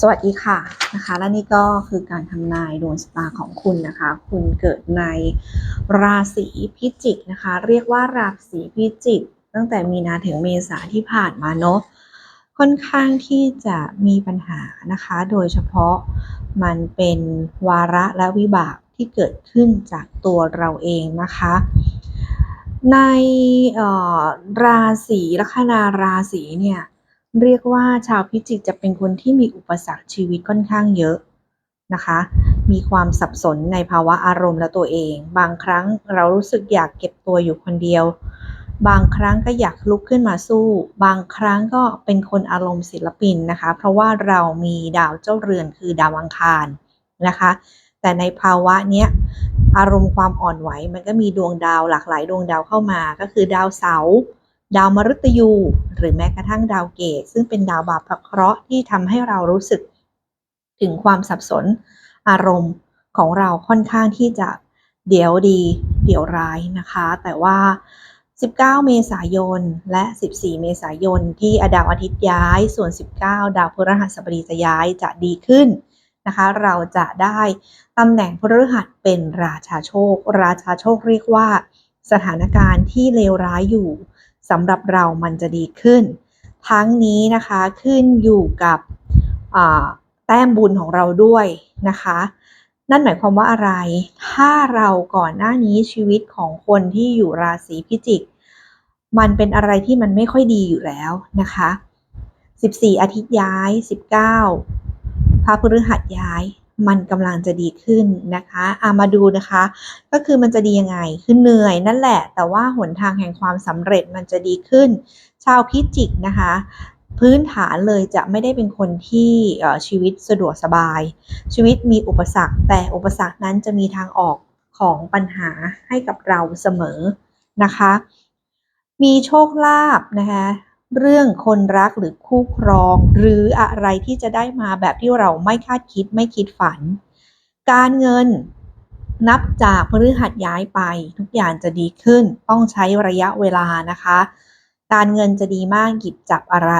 สวัสดีค่ะนะคะและนี่ก็คือการทำนายดวงชะตาของคุณนะคะ คุณเกิดในราศีพิจิกนะคะ เรียกว่าราศีพิจิก ตั้งแต่มีนาถึงเมษาที่ผ่านมาเนาะค่อนข้างที่จะมีปัญหานะคะ โดยเฉพาะมันเป็นวาระและวิบากที่เกิดขึ้นจากตัวเราเองนะคะ ในออราศีลัคนาราศีเนี่ย เรียกว่าชาวพิจิกจะเป็นคนที่มีอุปสรรคชีวิตค่อนข้างเยอะนะคะ มีความสับสนในภาวะอารมณ์และตัวเอง บางครั้งเรารู้สึกอยากเก็บตัวอยู่คนเดียว บางครั้งก็อยากลุกขึ้นมาสู้ บางครั้งก็เป็นคนอารมณ์ศิลปินนะคะ เพราะว่าเรามีดาวเจ้าเรือนคือดาวอังคารนะคะ แต่ในภาวะเนี้ยอารมณ์ความอ่อนไหวมันก็มีดวงดาวหลากหลายดวงดาวเข้ามา ก็คือดาวเสาร์ ดาวมฤตยู หรือแม้กระทั่งดาวเกตซึ่งเป็นดาวบาปเคราะห์ที่ทำให้เรารู้สึก ถึงความสับสนอารมณ์ของเราค่อนข้างที่จะเดี๋ยวดี เดี๋ยวร้ายนะคะ แต่ว่า 19 เมษายน และ 14 เมษายน ที่ดาวอาทิตย์ย้าย ส่วน 19 ดาวพฤหัสบดีจะย้ายจะดีขึ้นนะคะ เราจะได้ตำแหน่งพฤหัสเป็นราชาโชค ราชาโชคเรียกว่า สถานการณ์ที่เลวร้ายอยู่ สำหรับเรามันจะดีขึ้น ทั้งนี้นะคะขึ้นอยู่กับแต้มบุญของเราด้วยนะคะ นั่นหมายความว่าอะไร ถ้าเราก่อนหน้านี้ชีวิตของคนที่อยู่ราศีพิจิก มันเป็นอะไรที่มันไม่ค่อยดีอยู่แล้วนะคะ 14 อาทิตย์ย้าย 19พระพฤหัสย้าย มันกำลังจะดีขึ้นนะคะอามาดูนะคะ ก็คือมันจะดียังไงคือเหนื่อยนั่นแหละ แต่ว่าหนทางแห่งความสำเร็จมันจะดีขึ้น ชาวพิจิกนะคะ พื้นฐานเลยจะไม่ได้เป็นคนที่ชีวิตสะดวกสบาย ชีวิตมีอุปสรรค แต่อุปสรรคนั้นจะมีทางออกของปัญหาให้กับเราเสมอนะคะ มีโชคลาภนะคะ เรื่องคนรักหรือคู่ครอง หรืออะไรที่จะได้มาแบบที่เราไม่คาดคิดไม่คิดฝัน การเงินนับจากพฤหัสย้ายไป ทุกอย่างจะดีขึ้น ต้องใช้ระยะเวลานะคะ การเงินจะดีมากหยิบจับอะไร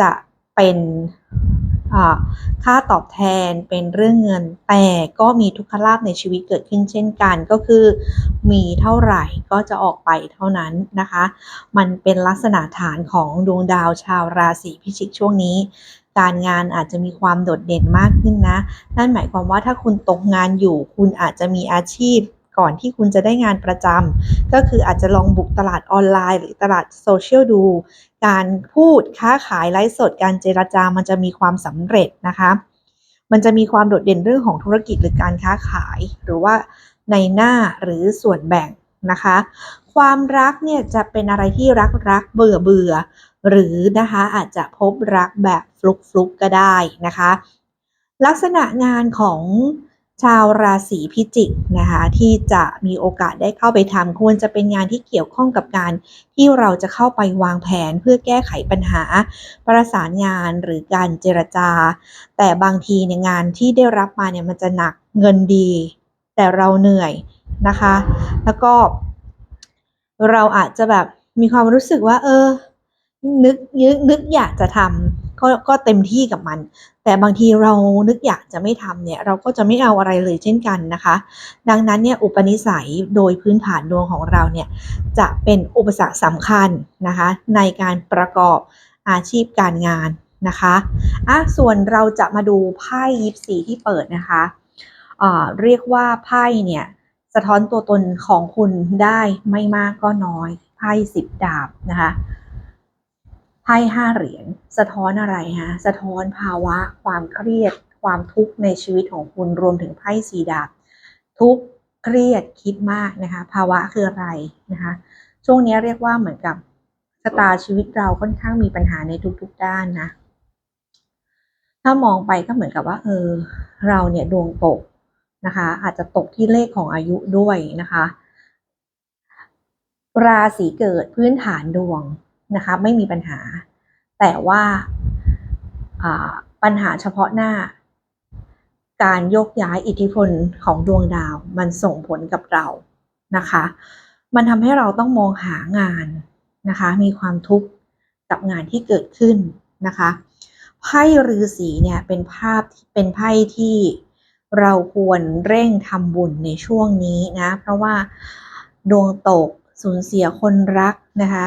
จะเป็น ค่าตอบแทนเป็นเรื่องเงิน แต่ก็มีทุกขลาภในชีวิตเกิดขึ้นเช่นกันก็คือ มีเท่าไหร่ก็จะออกไปเท่านั้นนะคะ มันเป็นลักษณะฐานของดวงดาวชาวราศีพิจิกช่วงนี้ การงานอาจจะมีความโดดเด่นมากขึ้นนะ นั่นหมายความว่าถ้าคุณตกงานอยู่คุณอาจจะมีอาชีพ ก่อนที่คุณจะได้งานประจำก็คืออาจจะลองบุกตลาดออนไลน์ หรือตลาดโซเชียลดู การพูดค้าขายไลฟ์สดการเจรจามันจะมีความสำเร็จนะคะ มันจะมีความโดดเด่นเรื่องของธุรกิจหรือการค้าขาย หรือว่าในหน้าหรือส่วนแบ่งนะคะ ความรักเนี่ยจะเป็นอะไรที่รักรักเบื่อเบื่อหรือนะคะอาจจะพบรักแบบฟลุกฟลุกก็ได้นะคะ ลักษณะงานของ ชาวราศีพิจิกนะคะที่จะมีโอกาสได้เข้าไปทำควรจะเป็นงานที่เกี่ยวข้องกับการที่เราจะเข้าไปวางแผนเพื่อแก้ไขปัญหา ประสานงานหรือการเจรจา แต่บางทีในงานที่ได้รับมาเนี่ยมันจะหนักเงินดี แต่เราเหนื่อยนะคะ แล้วก็ เราอาจจะแบบมีความรู้สึกว่า เออ นึกนึกนึกอยากจะทำ ก็ก็เต็มที่กับมัน แต่บางทีเรานึกอยากจะไม่ทำเนี่ยเราก็จะไม่เอาอะไรเลยเช่นกันนะคะ ดังนั้นเนี่ยอุปนิสัยโดยพื้นฐานดวงของเราเนี่ยจะเป็นอุปสรรคสำคัญนะคะในการประกอบอาชีพการงานนะคะอะส่วนเราจะมาดูไพ่ยิปซีที่เปิดนะคะอ่าเรียกว่าไพ่เนี่ยสะท้อนตัวตนของคุณได้ไม่มากก็น้อยไพ่สิบดาบนะคะ ไพ่ห้าเหรียญสะท้อนอะไรฮะสะท้อนภาวะ ความเครียด ความทุกข์ในชีวิตของคุณรวมถึงไพ่สีดาบทุกเครียดคิดมากนะคะ ภาวะคืออะไรนะคะ ช่วงนี้เรียกว่าเหมือนกับชะตาชีวิตเราค่อนข้างมีปัญหาในทุกๆด้านนะ ถ้ามองไปก็เหมือนกับว่า เออ เราเนี่ยดวงตกนะคะ อาจจะตกที่เลขของอายุด้วยนะคะ ราศีเกิดพื้นฐานดวง นะคะไม่มีปัญหา แต่ว่าปัญหาเฉพาะหน้า การโยกย้ายอิทธิพลของดวงดาว มันส่งผลกับเรานะคะ มันทำให้เราต้องมองหางานนะคะ มีความทุกข์กับงานที่เกิดขึ้นนะคะไพ่ฤาษีเนี่ยเป็นภาพเป็นไพ่ที่เราควรเร่งทำบุญในช่วงนี้นะ เพราะว่าดวงตกสูญเสียคนรักนะคะ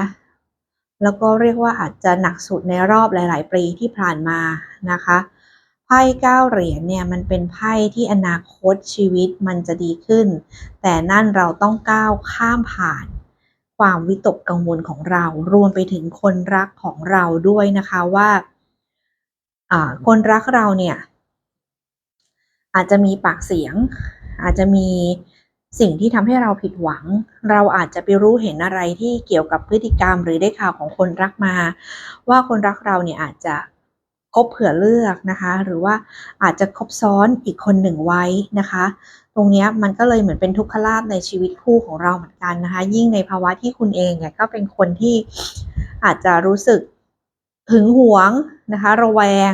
แล้วก็เรียกว่าอาจจะหนักสุดในรอบหลาย ๆ ปีที่ผ่านมานะคะไพ่เก้าเหรียญเนี่ยมันเป็นไพ่ที่อนาคตชีวิตมันจะดีขึ้น แต่นั่นเราต้องก้าวข้ามผ่าน ความวิตกกังวลของเรารวมไปถึงคนรักของเราด้วยนะคะว่าคนรักเราเนี่ยอาจจะมีปากเสียง อาจจะมี สิ่งที่ทำให้เราผิดหวัง เราอาจจะไปรู้เห็นอะไรที่เกี่ยวกับพฤติกรรม หรือได้ข่าวของคนรักมา ว่าคนรักเราเนี่ยอาจจะคบเผื่อเลือกนะคะ หรือว่าอาจจะคบซ้อนอีกคนหนึ่งไว้นะคะ ตรงนี้มันก็เลยเหมือนเป็นทุกขลาภในชีวิตคู่ของเราเหมือนกันนะคะ ยิ่งในภาวะที่คุณเองเนี่ยก็เป็นคนที่อาจจะรู้สึกหึงหวง นะคะ ระแวง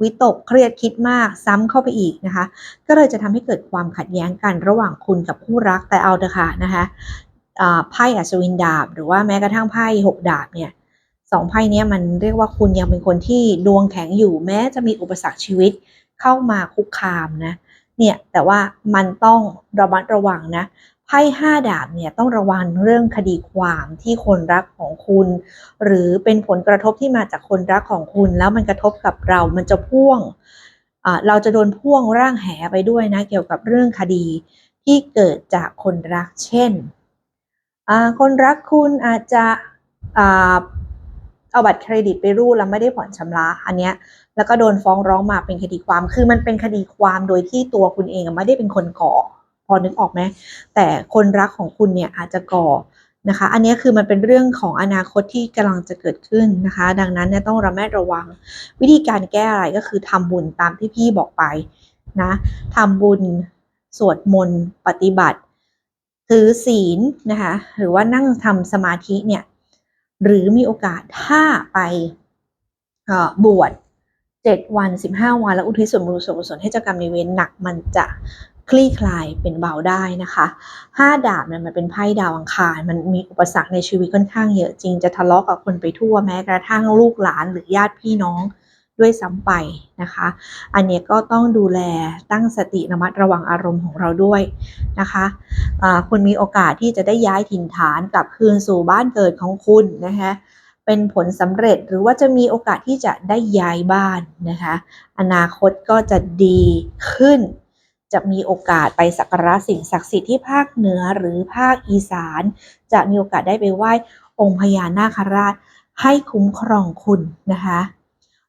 วิตกเครียดคิดมากซ้ำเข้าไปอีกนะคะ ก็เลยจะทำให้เกิดความขัดแย้งกันระหว่างคุณกับคู่รักแต่เอาเถอะค่ะนะคะไพ่อัศวินดาบ หรือว่าแม้กระทั่งไพ่หกดาบเนี่ยสองไพ่นี้มันเรียกว่าคุณยังเป็นคนที่ดวงแข็งอยู่ แม้จะมีอุปสรรคชีวิตเข้ามาคุกคามนะเนี่ยแต่ว่ามันต้องระมัดระวังนะ ไพ่ห้าดาบเนี่ยต้องระวังเรื่องคดีความที่คนรักของคุณ หรือเป็นผลกระทบที่มาจากคนรักของคุณ แล้วมันกระทบกับเรา มันจะพ่วงเราจะโดนพ่วงร่างแหไปด้วยนะ เกี่ยวกับเรื่องคดีที่เกิดจากคนรัก เช่น คนรักคุณอาจจะเอาบัตรเครดิตไปรูดแล้วไม่ได้ผ่อนชำระ อันเนี้ยแล้วก็โดนฟ้องร้องมาเป็นคดีความ คือมันเป็นคดีความโดยที่ตัวคุณเองไม่ได้เป็นคนก่อ พอนึกออกไหมแต่คนรักของคุณเนี่ยอาจจะก่อนะคะ อันนี้คือมันเป็นเรื่องของอนาคตที่กำลังจะเกิดขึ้นนะคะ ดังนั้นเนี่ยต้องระแวดระวัง วิธีการแก้อะไรก็คือทำบุญตามที่พี่บอกไปนะทำบุญสวดมนต์ปฏิบัติ ถือศีลนะคะหรือว่านั่งทำสมาธิเนี่ยหรือมีโอกาสถ้าไปบวช7วัน 15 วัน แล้วอุทิศส่วนบุญส่วนกุศลให้เจ้ากรรมในเวรหนักมันจะ คลี่คลายเป็นเบาได้นะคะห้าดาบเนี่ยมันเป็นไพ่ดาวอังคาร มันมีอุปสรรคในชีวิตค่อนข้างเยอะจริงจะทะเลาะกับคนไปทั่วแม้กระทั่งลูกหลานหรือญาติพี่น้องด้วยซ้ำไปนะคะ อันนี้ก็ต้องดูแลตั้งสติระมัดระวังอารมณ์ของเราด้วยนะคะะคุณมีโอกาสที่จะได้ย้ายถิ่นฐานกลับคืนสู่บ้านเกิดของคุณนะคะเป็นผลสำเร็จหรือว่าจะมีโอกาสที่จะได้ย้ายบ้านนะคะ อนาคตก็จะดีขึ้น จะมีโอกาสไปสักการะสิ่งศักดิ์สิทธิ์ที่ภาคเหนือหรือภาคอีสาน จะมีโอกาสได้ไปไหว้องค์พญานาคราชให้คุ้มครองคุณนะคะ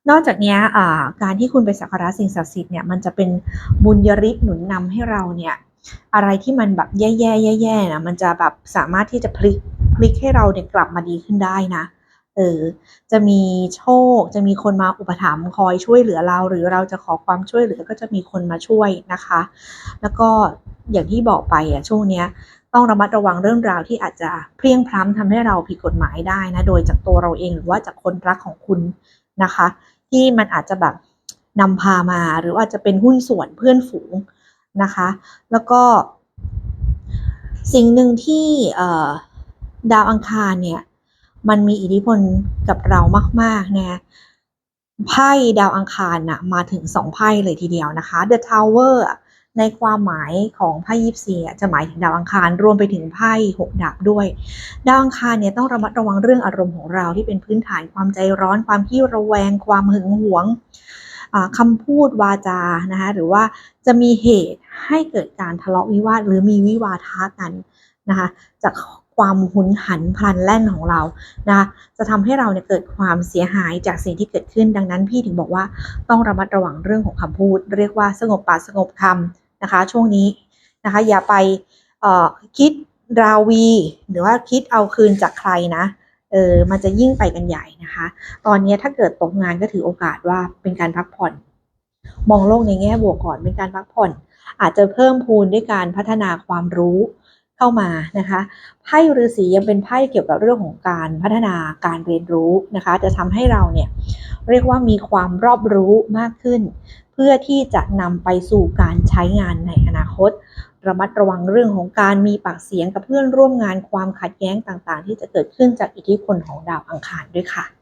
นอกจากนี้การที่คุณไปสักการะสิ่งศักดิ์สิทธิ์เนี่ยมันจะเป็นบุญยริศหนุนนำให้เราเนี่ยอะไรที่มันแบบแย่ๆแย่ๆนะมันจะแบบสามารถที่จะพลิกพลิกให้เราเนี่ยกลับมาดีขึ้นได้นะ เออจะมีโชค จะมีคนมาอุปถัมภ์คอยช่วยเหลือเรา หรือเราจะขอความช่วยเหลือก็จะมีคนมาช่วยนะคะ แล้วก็อย่างที่บอกไปอะช่วงเนี้ยต้องระมัดระวังเรื่องราวที่อาจจะเพลียงพล้ำทำให้เราผิดกฎหมายได้นะ โดยจากตัวเราเองหรือว่าจากคนรักของคุณนะคะ ที่มันอาจจะแบบนำพามาหรือว่าจะเป็นหุ้นส่วนเพื่อนฝูงนะคะ แล้วก็ สิ่งหนึ่งที่ดาวอังคารเนี่ย มันมีอิทธิพลกับเรามากๆนะไพ่ดาวอังคารนะมาถึงสองไพ่เลยทีเดียวนะคะ The Tower ในความหมายของไพ่ยิปซีจะหมายถึงดาวอังคารรวมไปถึงไพ่หกดาบด้วย ดาวอังคารเนี่ยต้องระมัดระวังเรื่องอารมณ์ของเราที่เป็นพื้นฐานความใจร้อนความที่ระแวง ความหึงหวงคำพูดวาจานะคะหรือว่าจะมีเหตุให้เกิดการทะเลาะวิวาทหรือมีวิวาทะกันนะคะจาก ความหุนหันพลันแล่นของเรานะจะทำให้เราเนี่ยเกิดความเสียหายจากสิ่งที่เกิดขึ้นดังนั้นพี่ถึงบอกว่าต้องระมัดระวังเรื่องของคำพูด เรียกว่าสงบปากสงบคำนะคะ ช่วงนี้นะคะอย่าไปคิดราวี หรือว่าคิดเอาคืนจากใครนะเออมันจะยิ่งไปกันใหญ่นะคะ ตอนนี้ถ้าเกิดตกงานก็ถือโอกาสว่าเป็นการพักผ่อน มองโลกในแง่บวกก่อนเป็นการพักผ่อน อาจจะเพิ่มพูนด้วยการพัฒนาความรู้ เข้ามานะคะไพ่ฤาษียังเป็นไพ่เกี่ยวกับเรื่องของการพัฒนาการเรียนรู้นะคะ จะทำให้เราเนี่ยเรียกว่ามีความรอบรู้มากขึ้น เพื่อที่จะนำไปสู่การใช้งานในอนาคต ระมัดระวังเรื่องของการมีปากเสียงกับเพื่อนร่วมงานความขัดแย้งต่างๆ ที่จะเกิดขึ้นจากอิทธิพลของดาวอังคารด้วยค่ะ